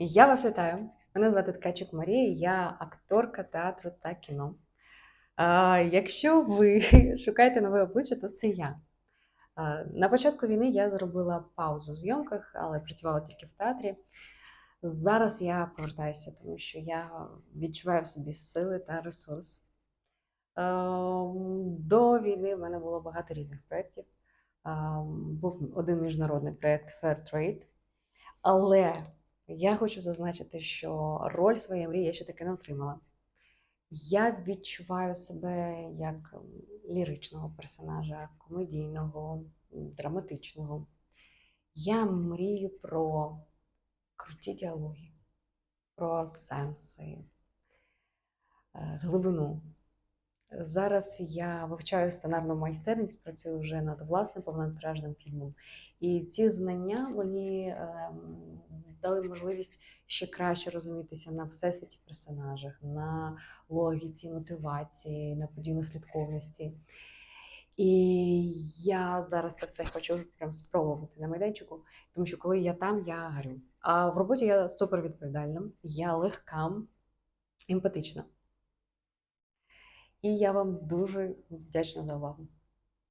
Я вас вітаю. Мене звати Ткачук Марія, я акторка театру та кіно. А, якщо ви шукаєте нове обличчя, то це я. А, на початку війни я зробила паузу в зйомках, але працювала тільки в театрі. Зараз я повертаюся, тому що я відчуваю в собі сили та ресурс. До війни в мене було багато різних проєктів. Був один міжнародний проєкт Fair Trade. Але я хочу зазначити, що роль своєї мрії я ще таки не отримала. Я відчуваю себе як ліричного персонажа, комедійного, драматичного. Я мрію про круті діалоги, про сенси, е, глибину. Зараз я вивчаю сценарну майстерність, працюю вже над власним повнометражним фільмом. І ці знання мені ем, дали можливість ще краще розумітися на всесвіті персонажах, на логіці, мотивації, на подійно-слідковності. І я зараз це все хочу прям спробувати на майданчику, тому що коли я там, я горю. А в роботі я супер відповідальна, я легка, емпатична. І я вам дуже вдячна за увагу.